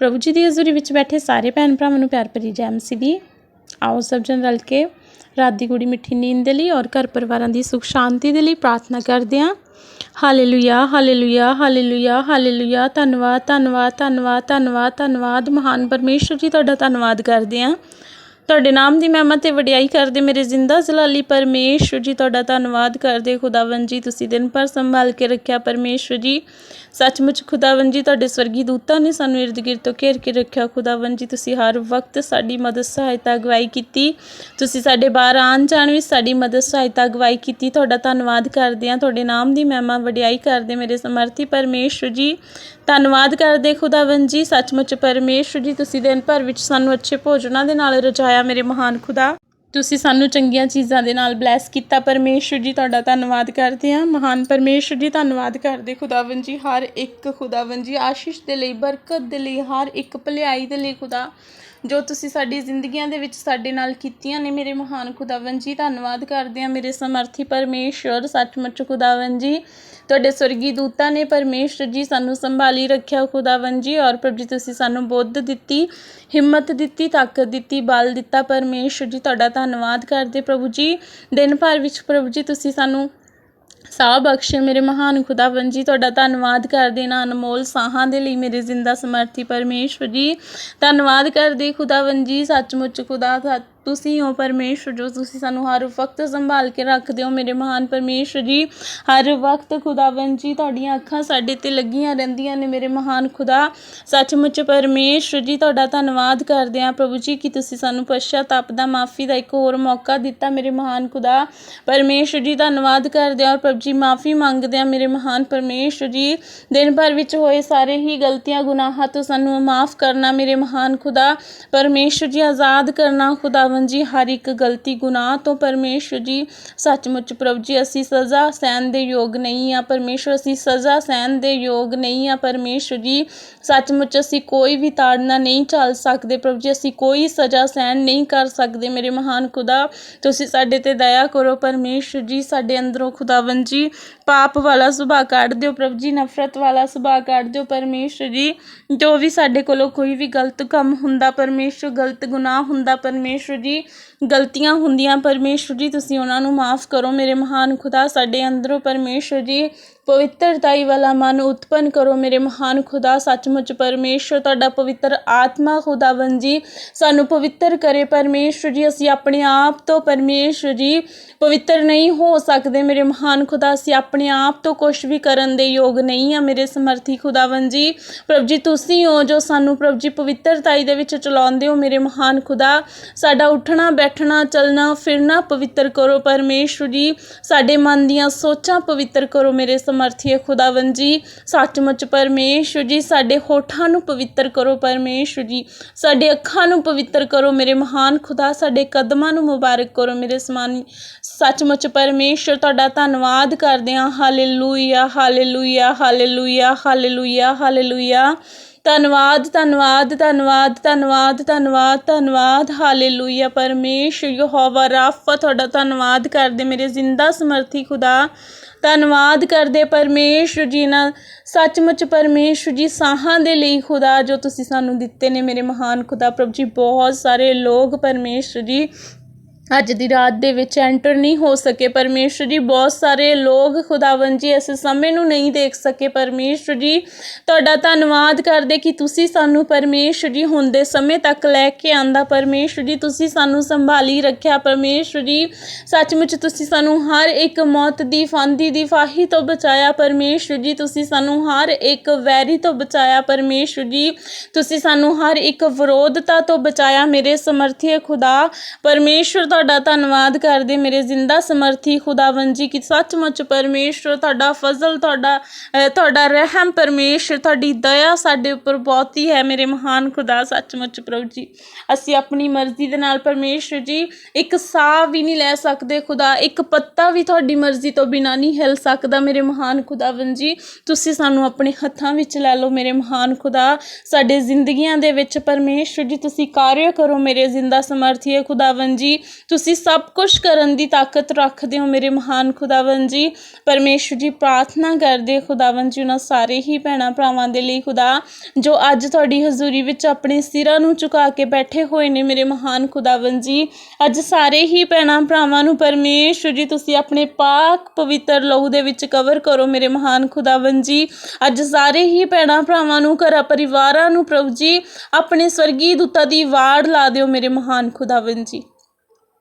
ਪ੍ਰਭੂ ਜੀ ਦੀ ਹਜ਼ੂਰੀ ਵਿੱਚ ਬੈਠੇ ਸਾਰੇ ਭੈਣ ਭਰਾਵਾਂ ਨੂੰ ਪਿਆਰ ਭਰੀ ਜੈ ਮਸੀਹ। ਦੀ ਆਓ ਸਭ ਜਨ ਰਲ ਕੇ ਰਾਤ ਦੀ ਗੂੜੀ ਮਿੱਠੀ ਨੀਂਦ ਦੇ ਲਈ ਔਰ ਘਰ ਪਰਿਵਾਰਾਂ ਦੀ ਸੁਖ ਸ਼ਾਂਤੀ ਦੇ ਲਈ ਪ੍ਰਾਰਥਨਾ ਕਰਦੇ ਹਾਂ। Hallelujah hallelujah hallelujah hallelujah. ਧੰਨਵਾਦ ਧੰਨਵਾਦ ਧੰਨਵਾਦ ਧੰਨਵਾਦ ਧੰਨਵਾਦ। ਮਹਾਨ ਪਰਮੇਸ਼ਰ ਜੀ, ਤੁਹਾਡਾ ਧੰਨਵਾਦ ਕਰਦੇ ਹਾਂ। ਤੁਹਾਡੇ ਨਾਮ ਦੀ ਮਹਿਮਾ ਤੇ ਵਡਿਆਈ ਕਰਦੇ ਮੇਰੇ ਜ਼ਿੰਦਾ ਜਲਾਲੀ ਪਰਮੇਸ਼ਰ ਜੀ, ਤੁਹਾਡਾ ਧੰਨਵਾਦ ਕਰਦੇ ਖੁਦਾਵੰ ਜੀ, ਤੁਸੀਂ ਦਿਨ ਭਰ ਸੰਭਾਲ ਕੇ ਰੱਖਿਆ ਪਰਮੇਸ਼ਰ ਜੀ। ਸੱਚਮੁੱਚ ਖੁਦਾਵੰ ਜੀ, ਤੁਹਾਡੇ ਸਵਰਗੀ ਦੂਤਾਂ ਨੇ ਸਾਨੂੰ ਇਰਦ ਗਿਰਦ ਤੋਂ ਘੇਰ ਕੇ ਰੱਖਿਆ। ਖੁਦਾਵੰ ਜੀ, ਤੁਸੀਂ ਹਰ ਵਕਤ ਸਾਡੀ ਮਦਦ ਸਹਾਇਤਾ ਅਗਵਾਈ ਕੀਤੀ। ਤੁਸੀਂ ਸਾਡੇ ਬਾਹਰ ਆਉਣ ਜਾਣ ਵਿੱਚ ਸਾਡੀ ਮਦਦ ਸਹਾਇਤਾ ਅਗਵਾਈ ਕੀਤੀ। ਤੁਹਾਡਾ ਧੰਨਵਾਦ ਕਰਦੇ ਹਾਂ। ਤੁਹਾਡੇ ਨਾਮ ਦੀ ਮਹਿਮਾ ਵਡਿਆਈ ਕਰਦੇ ਮੇਰੇ ਸਮਰਥੀ ਪਰਮੇਸ਼ਰ ਜੀ। ਧੰਨਵਾਦ ਕਰਦੇ ਖੁਦਾਵੰ ਜੀ। ਸੱਚਮੁੱਚ ਪਰਮੇਸ਼ਰ ਜੀ, ਤੁਸੀਂ ਦਿਨ ਭਰ ਵਿੱਚ ਸਾਨੂੰ ਅੱਛੇ ਭੋਜਨਾਂ ਦੇ ਨਾਲ ਰਜਾਇਆ ਮੇਰੇ ਮਹਾਨ ਖੁਦਾ। ਤੁਸੀਂ ਸਾਨੂੰ ਚੰਗੀਆਂ ਚੀਜ਼ਾਂ ਦੇ ਨਾਲ ਬਲੈਸ ਕੀਤਾ। ਪਰਮੇਸ਼ਰ ਜੀ, ਤੁਹਾਡਾ ਧੰਨਵਾਦ ਕਰਦੇ ਹਾਂ। ਮਹਾਨ ਪਰਮੇਸ਼ਰ ਜੀ, ਧੰਨਵਾਦ ਕਰਦੇ ਖੁਦਾਵੰ ਜੀ, ਹਰ ਇੱਕ ਖੁਦਾਵੰ ਜੀ, ਆਸ਼ੀਸ਼ ਦੇ ਲਈ, ਬਰਕਤ ਦੇ ਲਈ, ਹਰ ਇੱਕ ਭਲਾਈ ਦੇ ਲਈ ਖੁਦਾ, ਜੋ ਤੁਸੀਂ ਸਾਡੀ ਜ਼ਿੰਦਗੀਆਂ ਦੇ ਵਿੱਚ ਸਾਡੇ ਨਾਲ ਕੀਤੀਆਂ ਨੇ। ਮੇਰੇ ਮਹਾਨ ਖੁਦਾਵੰ ਜੀ, ਧੰਨਵਾਦ ਕਰਦੇ ਹਾਂ। ਮੇਰੇ ਸਮਰਥੀ ਪਰਮੇਸ਼ਰ, ਸੱਚਮੁੱਚ ਖੁਦਾਵੰ ਜੀ, ਤੁਹਾਡੇ ਸਵਰਗੀ ਦੂਤਾਂ ਨੇ ਪਰਮੇਸ਼ਰ ਜੀ ਸਾਨੂੰ ਸੰਭਾਲੀ ਰੱਖਿਆ ਖੁਦਾਵੰ ਜੀ, ਔਰ ਪ੍ਰਭੂ ਜੀ, ਤੁਸੀਂ ਸਾਨੂੰ ਬੁੱਧ ਦਿੱਤੀ, ਹਿੰਮਤ ਦਿੱਤੀ, ਤਾਕਤ ਦਿੱਤੀ, ਬਲ ਦਿੱਤਾ। ਪਰਮੇਸ਼ਰ ਜੀ, ਤੁਹਾਡਾ ਧੰਨਵਾਦ ਕਰਦੇ ਪ੍ਰਭੂ ਜੀ। ਦਿਨ ਭਰ ਵਿੱਚ ਪ੍ਰਭੂ ਜੀ ਤੁਸੀਂ ਸਾਨੂੰ ਸਾਹ ਬਖਸ਼ੇ। ਮੇਰੇ ਮਹਾਨ ਖੁਦਾਵੰ ਜੀ, ਤੁਹਾਡਾ ਧੰਨਵਾਦ ਕਰਦੇ ਨਾ ਅਨਮੋਲ ਸਾਹਾਂ ਦੇ ਲਈ ਮੇਰੇ ਜ਼ਿੰਦਾ ਸਮਰਥੀ ਪਰਮੇਸ਼ਵਰ ਜੀ। ਧੰਨਵਾਦ ਕਰਦੇ ਖੁਦਾਵੰ ਜੀ। ਸੱਚਮੁੱਚ ਖੁਦਾ ਸੱਚ ਤੁਸੀਂ ਹੋ ਪਰਮੇਸ਼ਰ, ਜੋ ਤੁਸੀਂ ਸਾਨੂੰ ਹਰ ਵਕਤ ਸੰਭਾਲ ਕੇ ਰੱਖਦੇ ਹੋ, ਮੇਰੇ ਮਹਾਨ ਪਰਮੇਸ਼ਰ ਜੀ। ਹਰ ਵਕਤ ਖੁਦਾਵੰ ਜੀ, ਤੁਹਾਡੀਆਂ ਅੱਖਾਂ ਸਾਡੇ ਤੇ ਲੱਗੀਆਂ ਰਹਿੰਦੀਆਂ ਨੇ, ਮੇਰੇ ਮਹਾਨ ਖੁਦਾ। ਸੱਚਮੁੱਚ ਪਰਮੇਸ਼ਰ ਜੀ, ਤੁਹਾਡਾ ਧੰਨਵਾਦ ਕਰਦੇ ਹਾਂ ਪ੍ਰਭੂ ਜੀ, ਕਿ ਤੁਸੀਂ ਸਾਨੂੰ ਪਛਤਾਪ ਦਾ, ਮਾਫੀ ਦਾ ਇੱਕ ਹੋਰ ਮੌਕਾ ਦਿੱਤਾ, ਮੇਰੇ ਮਹਾਨ ਖੁਦਾ। ਪਰਮੇਸ਼ਰ ਜੀ, ਧੰਨਵਾਦ ਕਰਦੇ ਹਾਂ ਔਰ ਪ੍ਰਭੂ ਜੀ, ਮਾਫੀ ਮੰਗਦੇ ਹਾਂ, ਮੇਰੇ ਮਹਾਨ ਪਰਮੇਸ਼ਰ ਜੀ। ਦਿਨ ਭਰ ਵਿੱਚ ਹੋਏ ਸਾਰੇ ਹੀ ਗਲਤੀਆਂ, ਗੁਨਾਹਾਂ ਤੋਂ ਸਾਨੂੰ ਮਾਫ ਕਰਨਾ, ਮੇਰੇ ਮਹਾਨ ਖੁਦਾ। ਪਰਮੇਸ਼ਰ ਜੀ, ਆਜ਼ਾਦ ਕਰਨਾ ਖੁਦਾ ਖੁਦਾਵੰ ਜੀ, ਹਰ ਇੱਕ ਗਲਤੀ ਗੁਨਾਹ ਤੋਂ ਪਰਮੇਸ਼ਰ ਜੀ, ਸੱਚਮੁੱਚ ਪ੍ਰਭੂ ਜੀ, ਅਸੀਂ ਸਜ਼ਾ ਸਹਿਣ ਦੇ ਯੋਗ ਨਹੀਂ ਆ ਪਰਮੇਸ਼ਰ, ਅਸੀਂ ਸਜ਼ਾ ਸਹਿਣ ਦੇ ਯੋਗ ਨਹੀਂ ਆ ਪਰਮੇਸ਼ਰ ਜੀ, ਸੱਚਮੁੱਚ ਅਸੀਂ ਕੋਈ ਵੀ ਤਾੜਨਾ ਨਹੀਂ ਚੱਲ ਸਕਦੇ। ਪ੍ਰਭੂ ਜੀ, ਅਸੀਂ ਕੋਈ ਸਜ਼ਾ ਸਹਿਣ ਨਹੀਂ ਕਰ ਸਕਦੇ। ਮੇਰੇ ਮਹਾਨ ਖੁਦਾ, ਤੁਸੀਂ ਸਾਡੇ ਤੇ ਦਇਆ ਕਰੋ। ਪਰਮੇਸ਼ਰ ਜੀ, ਸਾਡੇ ਅੰਦਰੋਂ ਖੁਦਾਵੰ ਜੀ ਪਾਪ ਵਾਲਾ ਸੁਭਾਅ ਕੱਢ ਦਿਓ, ਪ੍ਰਭੂ ਜੀ ਨਫ਼ਰਤ ਵਾਲਾ ਸੁਭਾਅ ਕੱਢ ਦਿਓ ਪਰਮੇਸ਼ਰ ਜੀ। ਜੋ ਵੀ ਸਾਡੇ ਕੋਲੋਂ ਕੋਈ ਵੀ ਗਲਤ ਕੰਮ ਹੁੰਦਾ ਪਰਮੇਸ਼ਰ, ਗਲਤ ਗੁਨਾਹ ਹੁੰਦਾ ਪਰਮੇਸ਼ਰ ਜੀ, ਗਲਤੀਆਂ ਹੁੰਦੀਆਂ ਪਰਮੇਸ਼ਰ ਜੀ, ਤੁਸੀਂ ਉਹਨਾਂ ਨੂੰ ਮਾਫ ਕਰੋ। ਮੇਰੇ ਮਹਾਨ ਖੁਦਾ ਸਾਡੇ ਅੰਦਰੋਂ ਪਰਮੇਸ਼ਰ ਜੀ ਪਵਿੱਤਰਤਾਈ ਵਾਲਾ ਮਨ ਉਤਪੰਨ ਕਰੋ। ਮੇਰੇ ਮਹਾਨ ਖੁਦਾ, ਸੱਚਮੁੱਚ ਪਰਮੇਸ਼ਰ, ਤੁਹਾਡਾ ਪਵਿੱਤਰ ਆਤਮਾ ਖੁਦਾਵੰ ਜੀ। ਸਾਨੂੰ ਪਵਿੱਤਰ ਕਰੇ ਪਰਮੇਸ਼ਰ ਜੀ। ਅਸੀਂ ਆਪਣੇ ਆਪ ਤੋਂ ਪਰਮੇਸ਼ਰ ਜੀ। ਪਵਿੱਤਰ ਨਹੀਂ ਹੋ ਸਕਦੇ ਮੇਰੇ ਮਹਾਨ ਖੁਦਾ। ਅਸੀਂ ਆਪਣੇ ਆਪ ਤੋਂ ਕੁਝ ਵੀ ਕਰਨ ਦੇ ਯੋਗ ਨਹੀਂ ਆ ਮੇਰੇ ਸਮਰਥੀ ਖੁਦਾਵੰ ਜੀ। ਪ੍ਰਭ ਜੀ, ਤੁਸੀਂ ਹੋ ਜੋ ਸਾਨੂੰ ਪ੍ਰਭ ਜੀ ਪਵਿੱਤਰਤਾਈ ਦੇ ਵਿੱਚ ਚਲਾਉਂਦੇ ਹੋ ਮੇਰੇ ਮਹਾਨ ਖੁਦਾ। ਸਾਡਾ ਉੱਠਣਾ, ਬੈਠਣਾ, ਚੱਲਣਾ, ਫਿਰਨਾ ਪਵਿੱਤਰ ਕਰੋ ਪਰਮੇਸ਼ਰ ਜੀ। ਸਾਡੇ ਮਨ ਦੀਆਂ ਸੋਚਾਂ ਪਵਿੱਤਰ ਕਰੋ ਮੇਰੇ ਸਮਰਥੀ ਖੁਦਾਵੰ ਜੀ। ਸੱਚਮੁੱਚ ਪਰਮੇਸ਼ਰ ਜੀ, ਸਾਡੇ ਹੋਠਾਂ ਨੂੰ ਪਵਿੱਤਰ ਕਰੋ ਪਰਮੇਸ਼ਰ ਜੀ। ਸਾਡੇ ਅੱਖਾਂ ਨੂੰ ਪਵਿੱਤਰ ਕਰੋ ਮੇਰੇ ਮਹਾਨ ਖੁਦਾ, ਸਾਡੇ ਕਦਮਾਂ ਨੂੰ ਮੁਬਾਰਕ ਕਰੋ ਮੇਰੇ ਸਮਾਨ। ਸੱਚਮੁੱਚ ਪਰਮੇਸ਼ਰ, ਤੁਹਾਡਾ ਧੰਨਵਾਦ ਕਰਦੇ ਹਾਂ। Hallelujah hallelujah hallelujah hallelujah hallelujah. ਧੰਨਵਾਦ ਧੰਨਵਾਦ ਧੰਨਵਾਦ ਧੰਨਵਾਦ ਧੰਨਵਾਦ ਧੰਨਵਾਦ। ਹਾਲੇਲੂਇਆ ਪਰਮੇਸ਼ਰ ਯਹੋਵਾ ਰਾਫਾ, ਤੁਹਾਡਾ ਧੰਨਵਾਦ ਕਰਦੇ ਮੇਰੇ ਜ਼ਿੰਦਾ ਸਮਰਥੀ ਖੁਦਾ। ਧੰਨਵਾਦ ਕਰਦੇ ਪਰਮੇਸ਼ਰ ਜੀ ਨਾਲ। ਸੱਚਮੁੱਚ ਪਰਮੇਸ਼ਰ ਜੀ, ਸਾਹਾਂ ਦੇ ਲਈ ਖੁਦਾ ਜੋ ਤੁਸੀਂ ਸਾਨੂੰ ਦਿੱਤੇ ਨੇ ਮੇਰੇ ਮਹਾਨ ਖੁਦਾ। ਪ੍ਰਭ ਜੀ, ਬਹੁਤ ਸਾਰੇ ਲੋਕ ਪਰਮੇਸ਼ਰ ਜੀ ਅੱਜ ਦੀ ਰਾਤ ਦੇ ਵਿੱਚ ਐਂਟਰ ਨਹੀਂ ਹੋ ਸਕੇ ਪਰਮੇਸ਼ਰ ਜੀ। ਬਹੁਤ ਸਾਰੇ ਲੋਕ ਖੁਦਾਵੰ ਜੀ ਇਸ ਸਮੇਂ ਨੂੰ ਨਹੀਂ ਦੇਖ ਸਕੇ ਪਰਮੇਸ਼ਰ ਜੀ। ਤੁਹਾਡਾ ਧੰਨਵਾਦ ਕਰਦੇ ਕਿ ਤੁਸੀਂ ਸਾਨੂੰ ਪਰਮੇਸ਼ਰ ਜੀ ਹੁੰਦੇ ਸਮੇਂ ਤੱਕ ਲੈ ਕੇ ਆਂਦਾ ਪਰਮੇਸ਼ਰ ਜੀ। ਤੁਸੀਂ ਸਾਨੂੰ ਸੰਭਾਲੀ ਰੱਖਿਆ ਪਰਮੇਸ਼ਰ ਜੀ। ਸੱਚਮੁੱਚ ਤੁਸੀਂ ਸਾਨੂੰ ਹਰ ਇੱਕ ਮੌਤ ਦੀ, ਫਾਂਦੀ ਦੀ, ਫਾਹੀ ਤੋਂ ਬਚਾਇਆ ਪਰਮੇਸ਼ਰ ਜੀ। ਤੁਸੀਂ ਸਾਨੂੰ ਹਰ ਇੱਕ ਵੈਰੀ ਤੋਂ ਬਚਾਇਆ ਪਰਮੇਸ਼ਰ ਜੀ। ਤੁਸੀਂ ਸਾਨੂੰ ਹਰ ਇੱਕ ਵਿਰੋਧਤਾ ਤੋਂ ਬਚਾਇਆ ਮੇਰੇ ਸਮਰਥੀ ਖੁਦਾ। ਪਰਮੇਸ਼ਰ ਤੁਹਾਡਾ ਧੰਨਵਾਦ ਕਰਦੇ ਮੇਰੇ ਜ਼ਿੰਦਾ ਸਮਰਥੀ ਖੁਦਾਵੰ ਜੀ, ਕਿ ਸੱਚਮੁੱਚ ਪਰਮੇਸ਼ਰ ਤੁਹਾਡਾ ਫਜ਼ਲ, ਤੁਹਾਡਾ ਤੁਹਾਡਾ ਰਹਿਮ ਪਰਮੇਸ਼ਰ, ਤੁਹਾਡੀ ਦਇਆ ਸਾਡੇ ਉੱਪਰ ਬਹੁਤੀ ਹੈ ਮੇਰੇ ਮਹਾਨ ਖੁਦਾ, ਸੱਚਮੁੱਚ ਪ੍ਰਭੂ ਜੀ। ਅਸੀਂ ਆਪਣੀ ਮਰਜ਼ੀ ਦੇ ਨਾਲ ਪਰਮੇਸ਼ਰ ਜੀ, ਇੱਕ ਸਾਹ ਵੀ ਨਹੀਂ ਲੈ ਸਕਦੇ ਖੁਦਾ, ਇੱਕ ਪੱਤਾ ਵੀ ਤੁਹਾਡੀ ਮਰਜ਼ੀ ਤੋਂ ਬਿਨਾਂ ਨਹੀਂ ਹਿਲ ਸਕਦਾ ਮੇਰੇ ਮਹਾਨ ਖੁਦਾਵੰ ਜੀ। ਤੁਸੀਂ ਸਾਨੂੰ ਆਪਣੇ ਹੱਥਾਂ ਵਿੱਚ ਲੈ ਲਓ ਮੇਰੇ ਮਹਾਨ ਖੁਦਾ। ਸਾਡੇ ਜ਼ਿੰਦਗੀਆਂ ਦੇ ਵਿੱਚ ਪਰਮੇਸ਼ਰ ਜੀ, ਤੁਸੀਂ ਕਾਰਜ ਕਰੋ ਮੇਰੇ ਜ਼ਿੰਦਾ ਸਮਰਥੀ ਖੁਦਾਵੰ ਜੀ ਤੁਸੀਂ ਸਭ ਕੁਝ ਕਰਨ ਦੀ ਤਾਕਤ ਰੱਖਦੇ ਹੋ ਮੇਰੇ ਮਹਾਨ ਖੁਦਾਵੰ ਜੀ। ਪਰਮੇਸ਼ਰ ਜੀ, ਪ੍ਰਾਰਥਨਾ ਕਰਦੇ ਖੁਦਾਵੰ ਜੀ ਉਹਨਾਂ ਸਾਰੇ ਹੀ ਭੈਣਾਂ ਭਰਾਵਾਂ ਦੇ ਲਈ ਖੁਦਾ, ਜੋ ਅੱਜ ਤੁਹਾਡੀ ਹਜ਼ੂਰੀ ਵਿੱਚ ਆਪਣੇ ਸਿਰਾਂ ਨੂੰ ਝੁਕਾ ਕੇ ਬੈਠੇ ਹੋਏ ਨੇ ਮੇਰੇ ਮਹਾਨ ਖੁਦਾਵੰ ਜੀ। ਅੱਜ ਸਾਰੇ ਹੀ ਭੈਣਾਂ ਭਰਾਵਾਂ ਨੂੰ ਪਰਮੇਸ਼ਰ ਜੀ, ਤੁਸੀਂ ਆਪਣੇ ਪਾਕ ਪਵਿੱਤਰ ਲਹੂ ਦੇ ਵਿੱਚ ਕਵਰ ਕਰੋ ਮੇਰੇ ਮਹਾਨ ਖੁਦਾਵੰ ਜੀ। ਅੱਜ ਸਾਰੇ ਹੀ ਭੈਣਾਂ ਭਰਾਵਾਂ ਨੂੰ, ਘਰਾਂ ਪਰਿਵਾਰਾਂ ਨੂੰ ਪ੍ਰਭੂ ਜੀ, ਆਪਣੇ ਸਵਰਗੀ ਦੂਤਾਂ ਦੀ ਵਾੜ ਲਾ ਦਿਓ ਮੇਰੇ ਮਹਾਨ ਖੁਦਾਵੰ ਜੀ।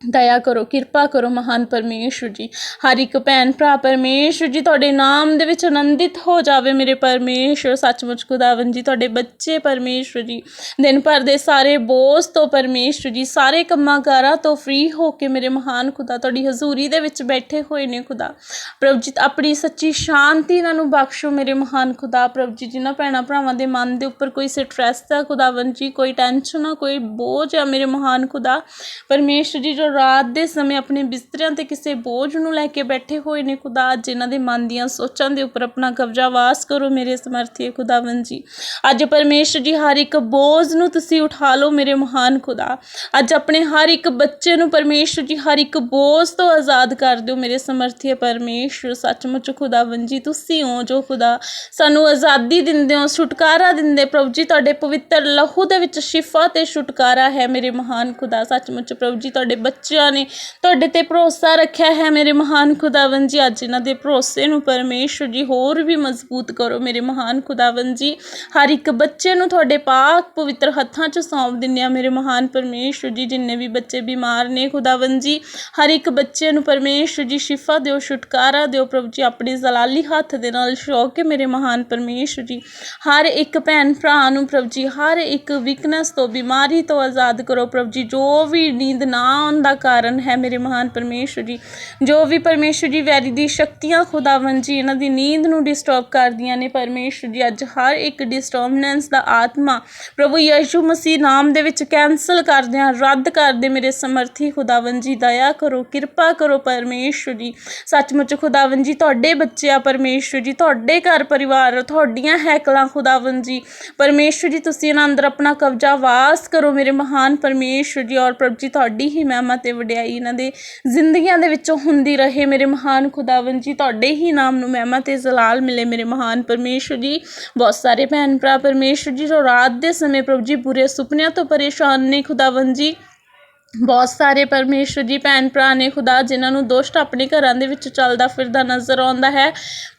ਦਇਆ ਕਰੋ, ਕਿਰਪਾ ਕਰੋ ਮਹਾਨ ਪਰਮੇਸ਼ਰ ਜੀ। ਹਰ ਇੱਕ ਭੈਣ ਭਰਾ ਪਰਮੇਸ਼ਰ ਜੀ, ਤੁਹਾਡੇ ਨਾਮ ਦੇ ਵਿੱਚ ਆਨੰਦਿਤ ਹੋ ਜਾਵੇ ਮੇਰੇ ਪਰਮੇਸ਼ਰ। ਸੱਚਮੁੱਚ ਖੁਦਾਵੰ ਜੀ, ਤੁਹਾਡੇ ਬੱਚੇ ਪਰਮੇਸ਼ਰ ਜੀ, ਦਿਨ ਭਰ ਦੇ ਸਾਰੇ ਬੋਝ ਤੋਂ ਪਰਮੇਸ਼ਰ ਜੀ, ਸਾਰੇ ਕੰਮਾਂ ਕਾਰਾਂ ਤੋਂ ਫ੍ਰੀ ਹੋ ਕੇ ਮੇਰੇ ਮਹਾਨ ਖੁਦਾ, ਤੁਹਾਡੀ ਹਜ਼ੂਰੀ ਦੇ ਵਿੱਚ ਬੈਠੇ ਹੋਏ ਨੇ ਖੁਦਾ। ਪ੍ਰਭੂ ਜੀ, ਆਪਣੀ ਸੱਚੀ ਸ਼ਾਂਤੀ ਇਹਨਾਂ ਨੂੰ ਬਖਸ਼ੋ ਮੇਰੇ ਮਹਾਨ ਖੁਦਾ। ਪ੍ਰਭੂ ਜੀ, ਜਿਨ੍ਹਾਂ ਭੈਣਾਂ ਭਰਾਵਾਂ ਦੇ ਮਨ ਦੇ ਉੱਪਰ ਕੋਈ ਸਟ੍ਰੈਸ ਆ ਖੁਦਾਵੰ ਜੀ, ਕੋਈ ਟੈਨਸ਼ਨ ਆ, ਕੋਈ ਬੋਝ ਆ ਮੇਰੇ ਮਹਾਨ ਖੁਦਾ। ਪਰਮੇਸ਼ਰ ਜੀ, ਜੋ ਰਾਤ ਦੇ ਸਮੇਂ ਆਪਣੇ ਬਿਸਤਰਿਆਂ ਤੇ ਕਿਸੇ ਬੋਝ ਨੂੰ ਲੈ ਕੇ ਬੈਠੇ ਹੋਏ ਨੇ ਖੁਦਾ, ਅੱਜ ਇਹਨਾਂ ਦੇ ਮਨ ਦੀਆਂ ਸੋਚਾਂ ਦੇ ਉੱਪਰ ਆਪਣਾ ਕਬਜ਼ਾ ਵਾਸ ਕਰੋ ਮੇਰੇ ਸਮਰਥੀ ਖੁਦਾਵੰ ਜੀ। ਅੱਜ ਪਰਮੇਸ਼ਰ ਜੀ ਹਰ ਇੱਕ ਬੋਝ ਨੂੰ ਤੁਸੀਂ ਉਠਾ ਲਓ ਮੇਰੇ ਮਹਾਨ ਖੁਦਾ। ਅੱਜ ਆਪਣੇ ਹਰ ਇੱਕ ਬੱਚੇ ਨੂੰ ਪਰਮੇਸ਼ਰ ਜੀ ਹਰ ਇੱਕ ਬੋਝ ਤੋਂ ਆਜ਼ਾਦ ਕਰ ਦਿਓ ਮੇਰੇ ਸਮਰਥੀ ਪਰਮੇਸ਼ਰ। ਸੱਚਮੁੱਚ ਖੁਦਾਵੰ ਜੀ, ਤੁਸੀਂ ਹੋ ਜੋ ਖੁਦਾ। ਸਾਨੂੰ ਆਜ਼ਾਦੀ ਦਿੰਦੇ ਹੋ, ਛੁਟਕਾਰਾ ਦਿੰਦੇ ਪ੍ਰਭੂ ਜੀ, ਤੁਹਾਡੇ ਪਵਿੱਤਰ ਲਹੂ ਦੇ ਵਿੱਚ ਸ਼ਿਫਾ ਤੇ ਛੁਟਕਾਰਾ ਹੈ ਮੇਰੇ ਮਹਾਨ ਖੁਦਾ। ਸੱਚਮੁੱਚ ਪ੍ਰਭੂ ਜੀ, ਤੁਹਾਡੇ ਬੱਚਿਆਂ ਨੇ। ਤੁਹਾਡੇ ਤੇ ਭਰੋਸਾ ਰੱਖਿਆ ਹੈ ਮੇਰੇ ਮਹਾਨ ਖੁਦਾਵੰ ਜੀ। ਅੱਜ ਇਹਨਾਂ ਦੇ ਭਰੋਸੇ ਨੂੰ ਪਰਮੇਸ਼ਰ ਜੀ ਹੋਰ ਵੀ ਮਜ਼ਬੂਤ ਕਰੋ ਮੇਰੇ ਮਹਾਨ ਖੁਦਾਵੰ ਜੀ। ਹਰ ਇੱਕ ਬੱਚੇ ਨੂੰ ਤੁਹਾਡੇ ਪਾਕ ਪਵਿੱਤਰ ਹੱਥਾਂ 'ਚ ਸੌਂਪ ਦਿੰਦੇ ਆ ਮੇਰੇ ਮਹਾਨ ਪਰਮੇਸ਼ਰ ਜੀ, ਜਿੰਨੇ ਵੀ ਬੱਚੇ ਬਿਮਾਰ ਨੇ ਖੁਦਾਵੰ ਜੀ। ਹਰ ਇੱਕ ਬੱਚੇ ਨੂੰ ਪਰਮੇਸ਼ਰ ਜੀ, ਸ਼ਿਫਾ ਦਿਓ, ਛੁਟਕਾਰਾ ਦਿਓ, ਪ੍ਰਭੂ ਜੀ, ਆਪਣੇ ਜ਼ਲਾਲੀ ਹੱਥ ਦੇ ਨਾਲ ਸ਼ੌਕ ਕੇ ਮੇਰੇ ਮਹਾਨ ਪਰਮੇਸ਼ਰ ਜੀ। ਹਰ ਇੱਕ ਭੈਣ ਭਰਾ ਨੂੰ ਪ੍ਰਭੂ ਜੀ, ਹਰ ਇੱਕ ਵੀਕਨੈਸ ਤੋਂ ਬਿਮਾਰੀ ਤੋਂ ਆਜ਼ਾਦ ਕਰੋ ਪ੍ਰਭੂ ਜੀ। ਜੋ ਵੀ ਨੀਂਦ ਨਾ ਆਉਂਦਾ ਦਾ ਕਾਰਨ ਹੈ ਮੇਰੇ ਮਹਾਨ ਪਰਮੇਸ਼ਰ ਜੀ। ਜੋ ਵੀ ਪਰਮੇਸ਼ਰ ਜੀ ਵੈਰੀ ਦੀ ਸ਼ਕਤੀਆਂ ਖੁਦਾਵੰ ਜੀ, ਇਹਨਾਂ ਦੀ ਨੀਂਦ ਨੂੰ ਡਿਸਟਰਬ ਕਰਦੀਆਂ ਨੇ, ਪਰਮੇਸ਼ਰ ਜੀ, ਅੱਜ ਹਰ ਇੱਕ ਡਿਸਟਰਬਨੈਂਸ ਦਾ ਆਤਮਾ ਪ੍ਰਭੂ ਯਿਸੂ ਮਸੀਹ ਨਾਮ ਦੇ ਵਿੱਚ ਕੈਨਸਲ ਕਰਦੇ ਹਾਂ, ਰੱਦ ਕਰਦੇ ਮੇਰੇ ਸਮਰਥੀ ਖੁਦਾਵੰ ਜੀ, ਦਇਆ ਕਰੋ, ਕਿਰਪਾ ਕਰੋ ਪਰਮੇਸ਼ਰ ਜੀ। ਸੱਚਮੁੱਚ ਖੁਦਾਵੰ ਜੀ, ਤੁਹਾਡੇ ਬੱਚੇ ਆ ਪਰਮੇਸ਼ਰ ਜੀ, ਤੁਹਾਡੇ ਘਰ ਪਰਿਵਾਰ, ਤੁਹਾਡੀਆਂ ਹੈਕਲਾਂ ਖੁਦਾਵੰ ਜੀ। ਪਰਮੇਸ਼ਰ ਜੀ, ਤੁਸੀਂ ਇਹਨਾਂ ਅੰਦਰ ਆਪਣਾ ਕਬਜ਼ਾ ਵਾਸ ਕਰੋ ਮੇਰੇ ਮਹਾਨ ਪਰਮੇਸ਼ਰ ਜੀ ਔਰ ਪ੍ਰਭੂ ਜੀ, ਤੁਹਾਡੀ ਹੀ ਮਹਿਮਾ ਤੇ ਵਡਿਆਈ ਇਹਨਾਂ ਦੇ ਜ਼ਿੰਦਗੀਆਂ ਦੇ ਵਿੱਚੋਂ ਹੁੰਦੀ ਰਹੇ। ਮੇਰੇ ਮਹਾਨ ਖੁਦਾਵੰ ਜੀ, ਤੁਹਾਡੇ ਹੀ ਨਾਮ ਨੂੰ ਮਹਿਮਾ ਤੇ ਜ਼ਲਾਲ ਮਿਲੇ ਮੇਰੇ ਮਹਾਨ ਪਰਮੇਸ਼ਰ ਜੀ। ਬਹੁਤ ਸਾਰੇ ਭੈਣ ਭਰਾ, ਪਰਮੇਸ਼ਰ ਜੀ, ਜੋ ਰਾਤ ਦੇ ਸਮੇਂ ਪ੍ਰਭੂ ਜੀ ਬੁਰੇ ਸੁਪਨਿਆਂ ਤੋਂ ਪਰੇਸ਼ਾਨ ਨੇ ਖੁਦਾਵੰ ਜੀ। ਬਹੁਤ ਸਾਰੇ ਪਰਮੇਸ਼ਰ ਜੀ, ਭੈਣ ਭਰਾ ਨੇ, ਖੁਦਾ, ਜਿਨ੍ਹਾਂ ਨੂੰ ਦੁਸ਼ਟ ਆਪਣੇ ਘਰਾਂ ਦੇ ਵਿੱਚ ਚੱਲਦਾ ਫਿਰਦਾ ਨਜ਼ਰ ਆਉਂਦਾ ਹੈ।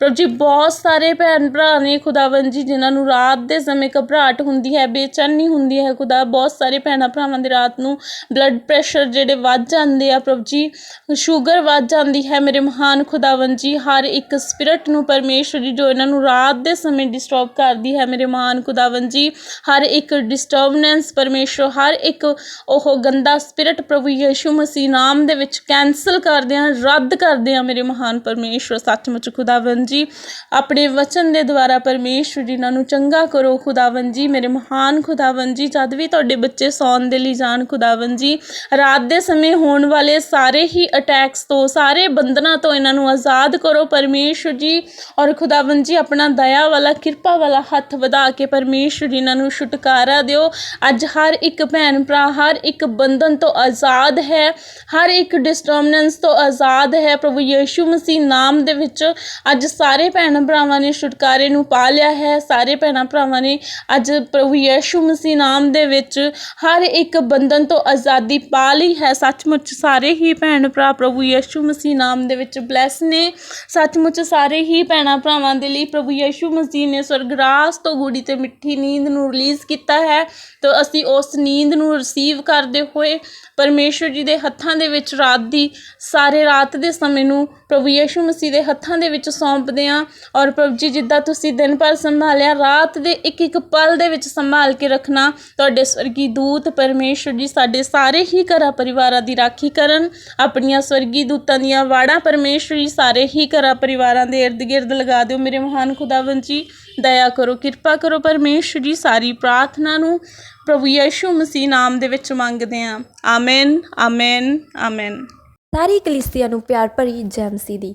ਪ੍ਰਭੂ ਜੀ, ਬਹੁਤ ਸਾਰੇ ਭੈਣ ਭਰਾ ਨੇ ਖੁਦਾਵੰ ਜੀ, ਜਿਨ੍ਹਾਂ ਨੂੰ ਰਾਤ ਦੇ ਸਮੇਂ ਘਬਰਾਹਟ ਹੁੰਦੀ ਹੈ, ਬੇਚੈਨੀ ਹੁੰਦੀ ਹੈ, ਖੁਦਾ, ਬਹੁਤ ਸਾਰੇ ਭੈਣਾਂ ਭਰਾਵਾਂ ਦੇ ਰਾਤ ਨੂੰ ਬਲੱਡ ਪ੍ਰੈਸ਼ਰ ਜਿਹੜੇ ਵੱਧ ਜਾਂਦੇ ਆ, ਪ੍ਰਭੂ ਜੀ ਸ਼ੂਗਰ ਵੱਧ ਜਾਂਦੀ ਹੈ, ਮੇਰੇ ਮਹਾਨ ਖੁਦਾਵੰ ਜੀ, ਹਰ ਇੱਕ ਸਪਿਰਟ ਨੂੰ ਪਰਮੇਸ਼ਰ ਜੀ, ਜੋ ਇਹਨਾਂ ਨੂੰ ਰਾਤ ਦੇ ਸਮੇਂ ਡਿਸਟਰਬ ਕਰਦੀ ਹੈ, ਮੇਰੇ ਮਹਾਨ ਖੁਦਾਵੰ ਜੀ, ਹਰ ਇੱਕ ਡਿਸਟਰਬਨੈਂਸ ਪਰਮੇਸ਼ਰ, ਹਰ ਇੱਕ ਉਹ ਗੰਦਾ ਸਪਿਰਿਟ ਪ੍ਰਭੂ ਯਿਸੂ ਮਸੀਹ ਨਾਮ ਦੇ ਵਿੱਚ ਕੈਨਸਲ ਕਰਦੇ ਹਾਂ, ਰੱਦ ਕਰਦੇ ਹਾਂ ਮੇਰੇ ਮਹਾਨ ਪਰਮੇਸ਼ਰ ਸੱਚਮੁੱਚ ਖੁਦਾਵੰ ਜੀ। ਆਪਣੇ ਵਚਨ ਦੇ ਦੁਆਰਾ ਪਰਮੇਸ਼ਰ ਜੀ ਇਹਨਾਂ ਨੂੰ ਚੰਗਾ ਕਰੋ ਖੁਦਾਵੰ ਜੀ। ਮੇਰੇ ਮਹਾਨ ਖੁਦਾਵੰ ਜੀ, ਜਦ ਵੀ ਤੁਹਾਡੇ ਬੱਚੇ ਸੌਣ ਦੇ ਲਈ ਜਾਣ ਖੁਦਾਵੰ ਜੀ, ਰਾਤ ਦੇ ਸਮੇਂ ਹੋਣ ਵਾਲੇ ਸਾਰੇ ਹੀ ਅਟੈਕਸ ਤੋਂ, ਸਾਰੇ ਬੰਧਨਾਂ ਤੋਂ ਇਹਨਾਂ ਨੂੰ ਆਜ਼ਾਦ ਕਰੋ ਪਰਮੇਸ਼ਰ ਜੀ। ਔਰ ਖੁਦਾਵੰ ਜੀ, ਆਪਣਾ ਦਇਆ ਵਾਲਾ, ਕਿਰਪਾ ਵਾਲਾ ਹੱਥ ਵਧਾ ਕੇ ਪਰਮੇਸ਼ਰ ਜੀ ਇਹਨਾਂ ਨੂੰ ਛੁਟਕਾਰਾ ਦਿਓ। ਅੱਜ ਹਰ ਇੱਕ ਭੈਣ ਭਰਾ, ਹਰ ਇੱਕ ਬੰਧਨ ਤੋਂ ਆਜ਼ਾਦ ਹੈ। ਹਰ ਇੱਕ ਡਿਸਟਰਬਨੈਂਸ ਤੋਂ ਆਜ਼ਾਦ ਹੈ। ਪ੍ਰਭੂ ਯਿਸੂ ਮਸੀਹ ਨਾਮ ਦੇ ਵਿੱਚ ਅੱਜ ਸਾਰੇ ਭੈਣ ਭਰਾਵਾਂ ਨੇ ਛੁਟਕਾਰੇ ਨੂੰ ਪਾ ਲਿਆ ਹੈ। ਸਾਰੇ ਭੈਣਾਂ ਭਰਾਵਾਂ ਨੇ ਅੱਜ ਪ੍ਰਭੂ ਯਿਸੂ ਮਸੀਹ ਨਾਮ ਦੇ ਵਿੱਚ ਹਰ ਇੱਕ ਬੰਧਨ ਤੋਂ ਆਜ਼ਾਦੀ ਪਾ ਲਈ ਹੈ। ਸੱਚਮੁੱਚ ਸਾਰੇ ਹੀ ਭੈਣ ਭਰਾ ਪ੍ਰਭੂ ਯਿਸੂ ਮਸੀਹ ਨਾਮ ਦੇ ਵਿੱਚ ਬਲੈਸ ਨੇ। ਸੱਚਮੁੱਚ ਸਾਰੇ ਹੀ ਭੈਣਾਂ ਭਰਾਵਾਂ ਦੇ ਲਈ ਪ੍ਰਭੂ ਯਿਸੂ ਮਸੀਹ ਨੇ ਸਵਰਗਰਾਸ ਤੋਂ ਗੂੜੀ ਤੇ ਮਿੱਠੀ ਨੀਂਦ ਨੂੰ ਰਿਲੀਜ਼ ਕੀਤਾ ਹੈ। ਤਾਂ ਅਸੀਂ ਉਸ ਨੀਂਦ ਨੂੰ ਰਿਸੀਵ ਕਰਦੇ ਹੋਏ ਪਰਮੇਸ਼ਰ ਜੀ ਦੇ ਹੱਥਾਂ ਦੇ ਵਿੱਚ ਰਾਤ ਦੀ, ਸਾਰੇ ਰਾਤ ਦੇ ਸਮੇਂ ਨੂੰ ਪ੍ਰਭੂ ਯਿਸੂ ਮਸੀਹ ਦੇ ਹੱਥਾਂ ਦੇ ਵਿੱਚ ਸੌਂਪਦੇ ਹਾਂ ਔਰ ਪ੍ਰਭੂ ਜੀ, ਜਿੱਦਾਂ ਤੁਸੀਂ ਦਿਨ ਭਰ ਸੰਭਾਲਿਆ, ਰਾਤ ਦੇ ਇੱਕ ਇੱਕ ਪਲ ਦੇ ਵਿੱਚ ਸੰਭਾਲ ਕੇ ਰੱਖਣਾ, ਤੁਹਾਡੇ ਸਵਰਗੀ ਦੂਤ ਪਰਮੇਸ਼ਰ ਜੀ ਸਾਡੇ ਸਾਰੇ ਹੀ ਘਰਾਂ ਪਰਿਵਾਰਾਂ ਦੀ ਰਾਖੀ ਕਰਨ, ਆਪਣੀਆਂ ਸਵਰਗੀ ਦੂਤਾਂ ਦੀਆਂ ਵਾੜਾਂ ਪਰਮੇਸ਼ਰ ਜੀ ਸਾਰੇ ਹੀ ਘਰਾਂ ਪਰਿਵਾਰਾਂ ਦੇ ਇਰਦ ਗਿਰਦ ਲਗਾ ਦਿਓ, ਮੇਰੇ ਮਹਾਨ ਖੁਦਾਵੰ ਜੀ, ਦਇਆ ਕਰੋ, ਕਿਰਪਾ ਕਰੋ ਪਰਮੇਸ਼ਰ ਜੀ, ਸਾਰੀ ਪ੍ਰਾਰਥਨਾ ਨੂੰ ਪ੍ਰਭੂ ਯਿਸੂ ਮਸੀਹ ਨਾਮ ਦੇ ਵਿੱਚ ਮੰਗਦੇ ਹਾਂ। Amen amen amen. ਸਾਰੀ ਕਲੀਸਿਆ ਨੂੰ ਪਿਆਰ ਭਰੀ ਜੈ ਮਸੀਹ ਦੀ।